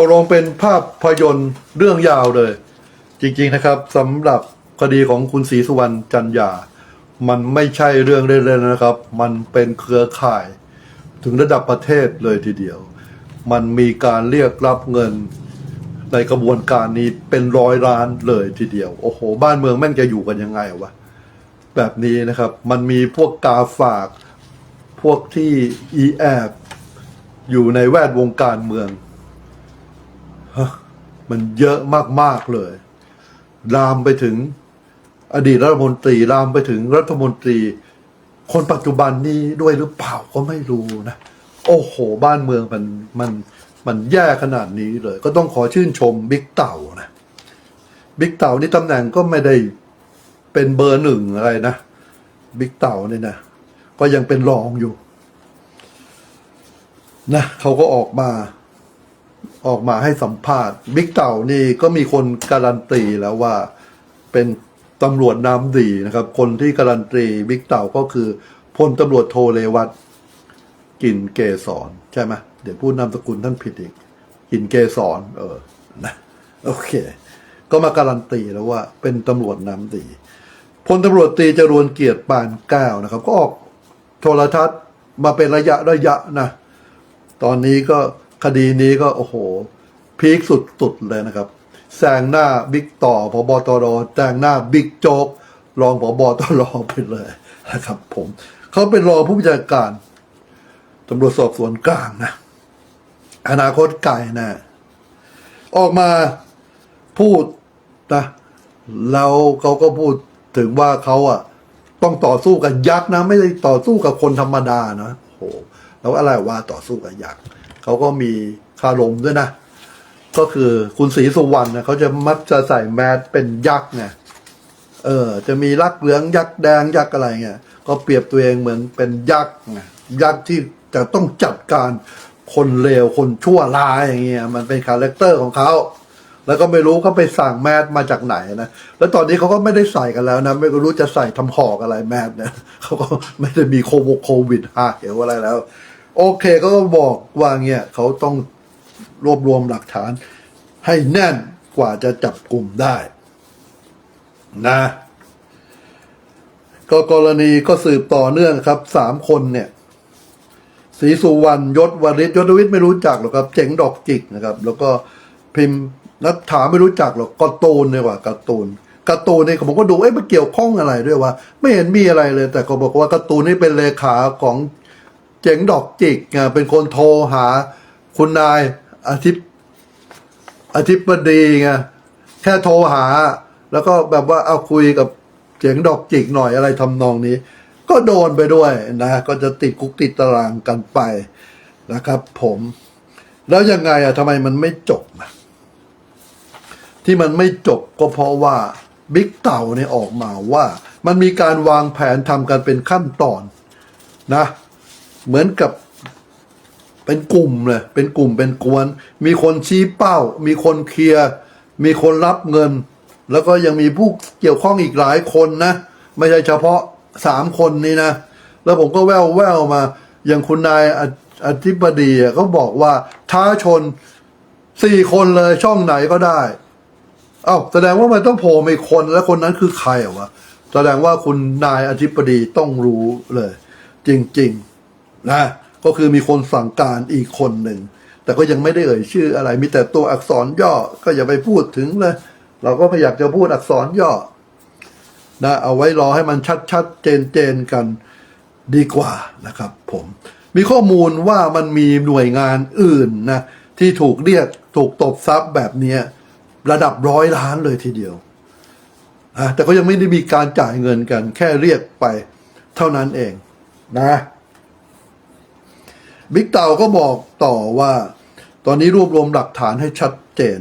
ตกลงเป็นภาพพยนตร์เรื่องยาวเลย จริงๆนะครับสำหรับคดีของคุณศรีสุวรรณจันยา มันไม่ใช่เรื่องเล่นๆนะครับ มันเป็นเครือข่าย ถึงระดับประเทศเลยทีเดียว มันมีการเรียกรับเงินในกระบวนการนี้เป็นร้อยล้านเลยทีเดียว โอ้โห บ้านเมืองแม่งจะอยู่กันยังไงวะ แบบนี้นะครับ มันมีพวกกาฝาก พวกที่อีแอบอยู่ในแวดวงการเมือง มันเยอะมากๆเลย ลามไปถึงอดีตรัฐมนตรี ลามไปถึงรัฐมนตรี คนปัจจุบันนี้ด้วยหรือเปล่าก็ไม่รู้นะ โอ้โห บ้านเมืองมันมันมันแย่ขนาดนี้เลย ก็ต้องขอชื่นชมบิ๊กเต่านะบิ๊กเต่านี่ตำแหน่งก็ไม่ได้เป็นเบอร์หนึ่งอะไรนะบิ๊กเต่าเนี่ยนะก็ยังเป็นรองอยู่ นะเขาก็ออกมา ออกมาให้สัมภาษณ์บิ๊กเต่านี่ก็มีคนการันตีแล้วว่าเป็นตำรวจน้ำดีนะครับ คนที่การันตีบิ๊กเต่าก็คือพลตำรวจโทเลวัตกินเกษรใช่ไหมเดี๋ยวพูดนามสกุลท่านผิดอีก กินเกษรเออนะโอเค ก็มาการันตีแล้วว่า เป็นตำรวจน้ำดีพลตำรวจตรีจรวนเกียรติปานก้วนะครับ ก็ออกโทรทัศน์มาเป็นระยะระยะนะ ตอนนี้ก็ คดีนี้ก็โอ้โห พีคสุดๆเลยนะครับแซงหน้าบิ๊กต่อพบตรแซงหน้าบิ๊กโจ๊กรองพบตรไปเลยนะครับ ผมเขาเป็นรองผู้บัญชาการตำรวจสอบสวนกลางนะ อนาคตไกลนะ ออกมาพูดนะแล้วเขาก็พูดถึงว่าเขาอะ ต้องต่อสู้กับยักษ์นะ ไม่ได้ต่อสู้กับคนธรรมดานะโอ้โหแล้วอะไรว่าต่อสู้กับยักษ์ เขาก็มีคารมด้วยนะ ก็คือคุณศรีสุวรรณนะเขาจะมักจะใส่แมสเป็นยักษ์ไงเออ จะมีลักเหลืองยักษ์แดงยักษ์อะไรเงี้ยก็เปรียบตัวเองเหมือนเป็นยักษ์ไงยักษ์ที่จะต้องจัดการคนเลวคนชั่วร้ายอย่างเงี้ยมันเป็นคาแรคเตอร์ของเขาแล้วก็ไม่รู้เขาไปสั่งแมสมาจากไหนนะแล้วตอนนี้เขาก็ไม่ได้ใส่กันแล้วนะ ไม่รู้จะใส่ทำหอกอะไรแมสเนี่ยเขาก็ไม่ได้มีโควโควิดฮะเกี่ยวอะไรแล้ว โอเคก็บอกว่าเงี้ยเขาต้องรวบรวมหลักฐานให้แน่นกว่าจะจับกลุ่มได้นะก็กรณีก็สืบต่อเนื่องครับสามคนเนี่ยศรีสุวรรณยศวริศยศวิทย์ไม่รู้จักหรอกครับ เจ๋งดอกจิกนะครับ แล้วก็พิมพ์นัทถาไม่รู้จักหรอกการ์ตูนเนี่ยว่าการ์ตูนการ์ตูนเนี่ยผมก็ดูเอ๊ะมันเกี่ยวข้องอะไรด้วยวะไม่เห็นมีอะไรเลย แต่เขาบอกว่าการ์ตูนนี่เป็นเลขาของ จ๋งดอกจิกเป็นคนโทรหาคุณนายอาทิตย์อธิตย์บดีไงแค่โทรหา แล้วก็แบบว่าเอาคุยกับเสียงดอกจิกหน่อยอะไรทำนองนี้ ก็โดนไปด้วยนะ ก็จะติดคุกติดตารางกันไปนะครับ ผม แล้วยังไงอะทำไมมันไม่จบอะที่มันไม่จบก็เพราะว่าบิ๊กเต่าเนี่ยออกมาว่า มันมีการวางแผนทำกันเป็นขั้นตอนนะ เหมือนกับเป็นกลุ่มเลยเป็นกลุ่มเป็นกวน มีคนชี้เป้า มีคนเคลียร์ มีคนรับเงิน แล้วก็ยังมีผู้เกี่ยวข้องอีกหลายคนนะ ไม่ใช่เฉพาะสามคนนี้นะ แล้วผมก็แววแววมา อย่างคุณนายอธิบดีเขาบอกว่าท้าชนสี่คนเลยช่องไหนก็ได้เอ้าแสดงว่ามันต้องโผล่มีคนแล้วคนนั้นคือใครอะวะแสดงว่าคุณนายอธิบดีต้องรู้เลย จริง ๆ นะก็คือมีคนสั่งการอีกคนหนึ่ง แต่ก็ยังไม่ได้เอ่ยชื่ออะไร มีแต่ตัวอักษรย่อก็อย่าไปพูดถึงเลย เราก็ไม่อยากจะพูดอักษรย่อนะเอาไว้รอให้มันชัดๆเจนๆกันดีกว่านะครับ ผมมีข้อมูลว่ามันมีหน่วยงานอื่นนะที่ถูกเรียกถูกตบทรัพย์แบบเนี้ระดับร้อยล้านเลยทีเดียวอะแต่ก็ยังไม่ได้มีการจ่ายเงินกัน แค่เรียกไปเท่านั้นเองนะ บิ๊กเต่าก็บอกต่อว่า ตอนนี้รวบรวมหลักฐานให้ชัดเจน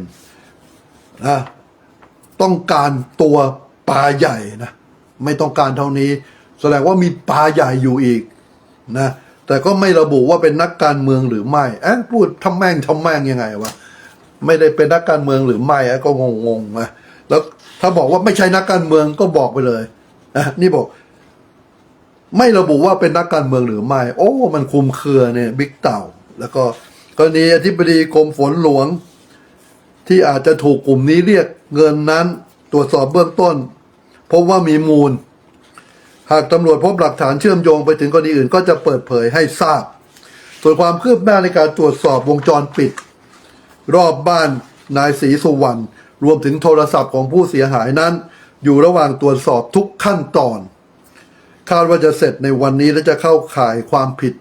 นะต้องการตัวปลาใหญ่นะ ไม่ต้องการเท่านี้ แสดงว่ามีปลาใหญ่อยู่อีกนะ แต่ก็ไม่ระบุว่าเป็นนักการเมืองหรือไม่เอ๊ะพูดทำแม่งทำแม่งยังไงวะไม่ได้เป็นนักการเมืองหรือไม่อะก็งงๆนะแล้วถ้าบอกว่าไม่ใช่นักการเมืองก็บอกไปเลยนะนี่บอก ไม่ระบุว่าเป็นนักการเมืองหรือไม่ โอ้ มันคุมเครือเนี่ยบิ๊กเต่า แล้วก็กรณีอธิบดีกรมฝนหลวง ที่อาจจะถูกกลุ่มนี้เรียกเงินนั้น ตรวจสอบเบื้องต้น พบว่ามีมูล หากตำรวจพบหลักฐานเชื่อมโยงไปถึงกรณีอื่นก็จะเปิดเผยให้ทราบ ส่วนความคืบหน้าในการตรวจสอบวงจรปิด รอบบ้านนายศรีสุวรรณรวมถึงโทรศัพท์ของผู้เสียหายนั้น อยู่ระหว่างตรวจสอบทุกขั้นตอน คาดว่าจะเสร็จในวันนี้และจะเข้าข่ายความผิด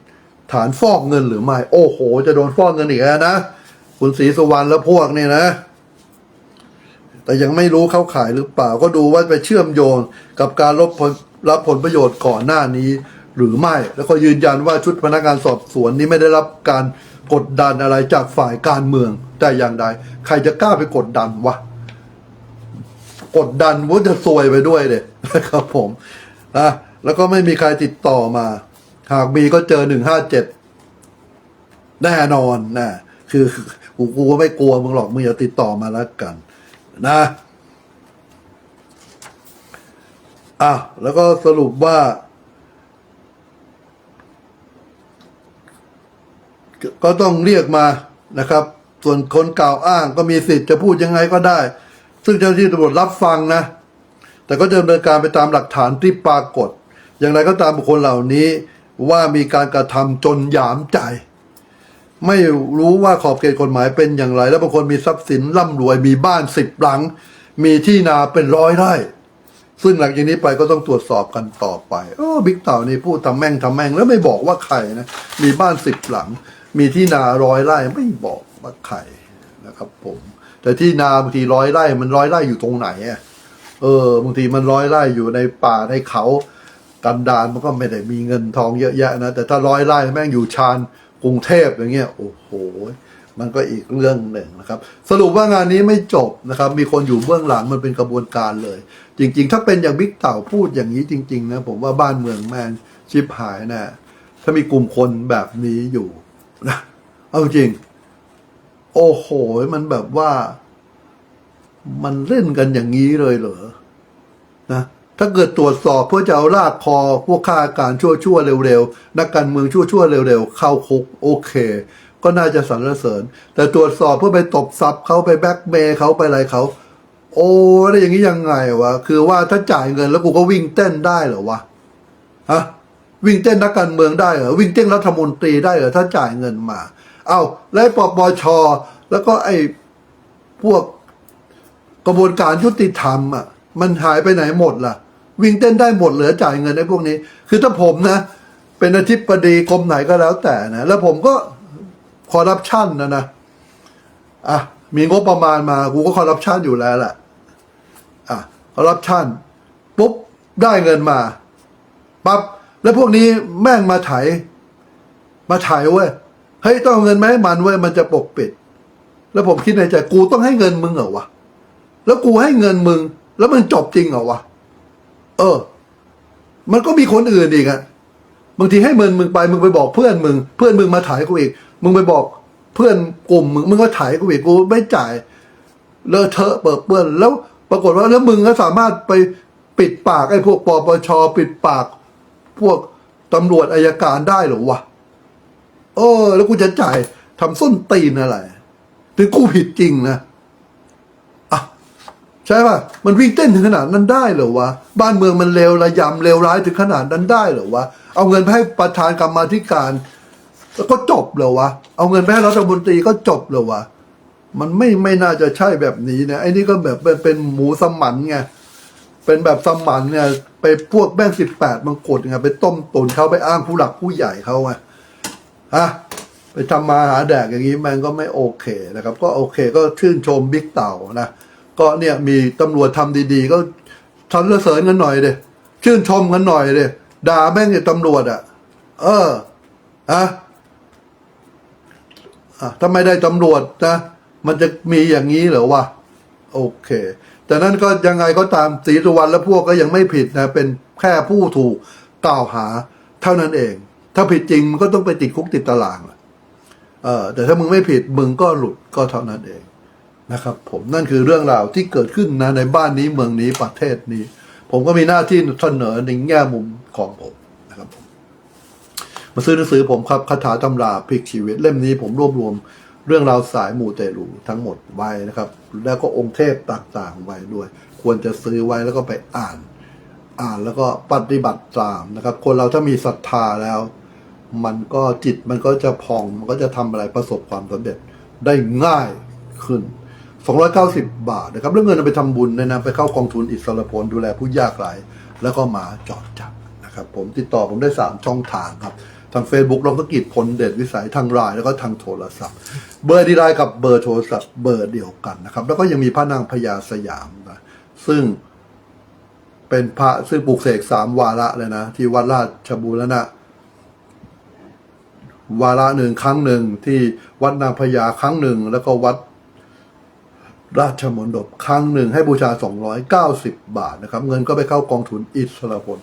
ฐานฟอกเงินหรือไม่ โอ้โห จะโดนฟอกเงินอีกแล้วนะคุณศรีสุวรรณและพวกเนี่ยนะ แต่ยังไม่รู้เข้าข่ายหรือเปล่าก็ดูว่าไปเชื่อมโยงกับการรับผลรับผลประโยชน์ก่อนหน้านี้ หรือไม่ แล้วก็ยืนยันว่าชุดพนักงานสอบสวนนี้ไม่ได้รับการกดดันอะไรจากฝ่ายการเมืองแต่อย่างใดใครจะกล้าไปกดดันวะกดดันว่าจะซวยไปด้วยเลยนะครับผมอะ แล้วก็ไม่มีใครติดต่อมา หากมีก็เจอหนึ่งห้าเจ็ดแน่นอนนะคือกูกูก็ไม่กลัวมึงหรอกมึงอย่าติดต่อมาแล้วกัน นะอะแล้วก็สรุปว่า ก็ต้องเรียกมานะครับ ส่วนคนกล่าวอ้างก็มีสิทธิ์จะพูดยังไงก็ได้ ซึ่งเจ้าหน้าที่ตำรวจรับฟังนะ แต่ก็จะดำเนินการไปตามหลักฐานที่ปรากฏ อย่างไรก็ตามบุคคลเหล่านี้ว่ามีการกระทำจนหยามใจ ไม่รู้ว่าขอบเขตกฎหมายเป็นอย่างไร แล้วบางคนมีทรัพย์สินร่ำรวยมีบ้านสิบหลัง มีที่นาเป็นร้อยไร่ ซึ่งหลังจากนี้ไปก็ต้องตรวจสอบกันต่อไปโอ้บิ๊กเต่านี่พูดทำแม่งทำแม่งแล้วไม่บอกว่าใครนะมีบ้านสิบหลัง มีที่นาร้อยไร่ไม่บอกว่าใครนะครับ ผม แต่ที่นาบางทีร้อยไร่มันร้อยไร่อยู่ตรงไหนอะเออบางทีมันร้อยไร่อยู่ในป่าในเขา กันดารมันก็ไม่ได้มีเงินทองเยอะแยะนะแต่ถ้าร้อยไร่แม่งอยู่ชานกรุงเทพอย่างเงี้ยโอ้โหมันก็อีกเรื่องหนึ่งนะครับ สรุปว่างานนี้ไม่จบนะครับ มีคนอยู่เบื้องหลังมันเป็นกระบวนการเลย จริง ๆ ถ้าเป็นอย่างบิ๊กเต่าพูดอย่างนี้จริง ๆ นะ ผมว่าบ้านเมืองแม่ชิบหายนะ่ถ้ามีกลุ่มคนแบบนี้อยู่นะเอาจริง โอ้โหมันแบบว่า มันเล่นกันอย่างนี้เลยเหรอนะ ถ้าเกิดตรวจสอบเพื่อจะเอาลากคอ พวกข้าราชการชั่วๆเร็วๆ นักการเมืองชั่วๆเร็วๆ เข้าคุกโอเค ก็น่าจะสรรเสริญ แต่ตรวจสอบเพื่อไปตบซับเขาไปแบ็กเมย์เขาไปอะไรเขา โอ้แล้วอย่างนี้ยังไงวะ คือว่าถ้าจ่ายเงินแล้วกูก็วิ่งเต้นได้เหรอวะฮะวิ่งเต้นนักการเมืองได้เหรอวิ่งเต้นรัฐมนตรีได้เหรอถ้าจ่ายเงินมา เอาแล้วปปชแล้วก็ไอ้พวกกระบวนการยุติธรรมอะมันหายไปไหนหมดล่ะ วิ่งเต้นได้หมดเหลือจ่ายเงินไอ้พวกนี้ คือถ้าผมนะ เป็นอธิบดีกรมไหนก็แล้วแต่นะ แล้วผมก็คอร์รัปชันนะนะอะมีงบประมาณมากูก็คอร์รัปชันอยู่แล้วแหละอะคอร์รัปชันปุ๊บได้เงินมาปั๊บแล้วพวกนี้แม่งมาไถ มาไถเว้ยเฮ้ยต้องเอาเงินมาให้มันเว้ยมันจะปกปิด แล้วผมคิดในใจกูต้องให้เงินมึงเหรอวะแล้วกูให้เงินมึง แล้วมันจบจริงเหรอวะ เออ มันก็มีคนอื่นอีกอะบางทีให้เงินมึงไปมึงไปบอกเพื่อนมึง เพื่อนมึงมาถ่ายกูอีก มึงไปบอกเพื่อนกลุ่มมึงมึงก็ถ่ายกูอีกกูไม่จ่ายเลอะเทอะเปิดเปื้อนแล้ว ปรากฏว่าแล้วมึงก็สามารถไปปิดปากไอ้พวกปปชปิดปาก พวกตำรวจอายการได้หรอวะเออ แล้วกูจะจ่ายทำส้นตีนอะไร ถึงกูผิดจริงนะ ใช่ป่ะมันวิ่งเต้นถึงขนาดนั้นได้เหรอวะบ้านเมืองมันเลวระยำเลวร้ายถึงขนาดนั้นได้เหรอวะเอาเงินไปให้ประธานกรรมาธิการแล้วก็จบเหรอวะเอาเงินไปให้รัฐมนตรีก็จบเหรอวะมันไม่ไม่น่าจะใช่แบบนี้นะไอ้นี่ก็แบบเป็นเป็นหมูสมันไงเป็นแบบสมันเนี่ยไปพวกแบงสิบแปดมังกรไงไปต้มตุนเขาไปอ้างผู้หลักผู้ใหญ่เขาไงฮะไปทำมาหาแดกอย่างนี้มันก็ไม่โอเคนะครับ ก็โอเคก็ชื่นชมบิ๊กเต่านะ ก็เนี่ยมีตำรวจทำดีๆ ก็ทันเสริญกันหน่อยเดยชื่นชมกันหน่อยเดยด่าแม่งเนี่ยตำรวจอะ เอออะอะถ้าไม่ได้ตำรวจนะ มันจะมีอย่างนี้เหรอวะโอเค แต่นั้นก็ยังไงก็ตามศรีสุวรรณและพวกก็ยังไม่ผิดนะ เป็นแค่ผู้ถูกกล่าวหาเท่านั้นเอง ถ้าผิดจริงมันก็ต้องไปติดคุกติดตารางแหละเออแต่ถ้ามึงไม่ผิดมึงก็หลุดก็เท่านั้นเอง นะครับผมนั่นคือเรื่องราวที่เกิดขึ้นนะในบ้านนี้เมืองนี้ประเทศนี้ ผมก็มีหน้าที่เสนอในแง่มุมของผมนะครับผมมาซื้อหนังสือผมครับคาถาตำราพลิกชีวิต เล่มนี้ผมรวบรวมเรื่องราวสายมูเตลูทั้งหมดไว้นะครับ แล้วก็องค์เทพต่างๆไว้ด้วย ควรจะซื้อไว้แล้วก็ไปอ่าน อ่านแล้วก็ปฏิบัติตามนะครับ คนเราถ้ามีศรัทธาแล้ว มันก็จิตมันก็จะพองมันก็จะทำอะไรประสบความสำเร็จได้ง่ายขึ้น 290 บาทนะครับเรื่องเงินเอาไปทำบุญเนยนะไปเข้ากองทุนอิสรพลดูแลผู้ยากไร้แล้วก็หมาจอดจับนะครับผมติดต่อผมได้ 3 ช่องทางครับ ทาง Facebook ลองสกิจพลเด็ดวิสัยทางไลน์แล้วก็ทางโทรศัพท์ เบอร์ดีไลน์กับเบอร์โทรศัพท์เบอร์เดียวกันนะครับ แล้วก็ยังมีพระนางพญาสยามนะซึ่งเป็นพระซึ่งปลูกเสกสามวาระเลยนะ ที่วัดราชบูรณะวาระหนึ่งครั้งหนึ่งที่วัดนางพญาครั้งหนึ่ง แล้วก็วัด ราชมณฑปครั้งหนึ่งให้บูชา 290 บาทนะครับ เงินก็ไปเข้ากองทุนอิสระพล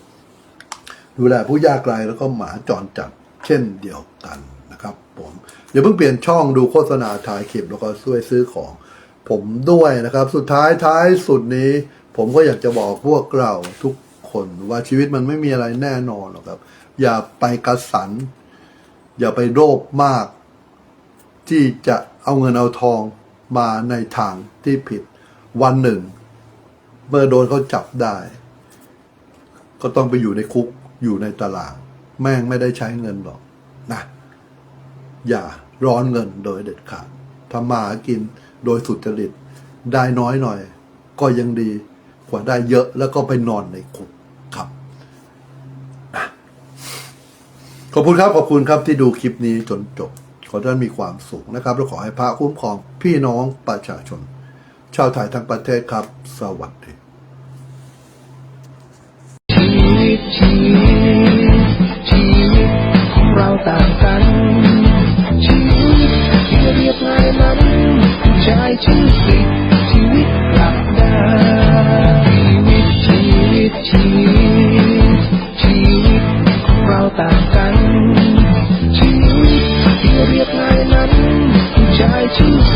ดูแลผู้ยากไร้แล้วก็หมาจรจัดเช่นเดียวกันนะครับผมอย่าเพิ่งเปลี่ยนช่องดูโฆษณาถ่ายคลิปแล้วก็ช่วยซื้อของผมด้วยนะครับ สุดท้ายท้ายสุดนี้ ผมก็อยากจะบอกพวกเราทุกคนว่าชีวิตมันไม่มีอะไรแน่นอนหรอกครับ อย่าไปกระสัน อย่าไปโลภมาก ที่จะเอาเงินเอาทอง มาในทางที่ผิด วันหนึ่ง เมื่อโดนเขาจับได้ ก็ต้องไปอยู่ในคุกอยู่ในตารางแม่งไม่ได้ใช้เงินหรอกนะ อย่าร้อนเงินโดยเด็ดขาดทำมาหากินโดยสุจริต ได้น้อยหน่อย ก็ยังดีกว่าได้เยอะแล้วก็ไปนอนในคุกครับขอบคุณครับ ขอบคุณครับที่ดูคลิปนี้จนจบ ขอท่านมีความสุขนะครับและขอให้พระคุ้มครองพี่น้องประชาชน ชาวไทยทั้งประเทศครับ สวัสดีชีวิตชีวิตของเราต่างกัน ชีวิตที่เรียบง่ายนั้นผู้ชายชื่อสิชีวิตกลับได้ชีวิตชีวิตชีวิตชีวิตของเราต่าง กั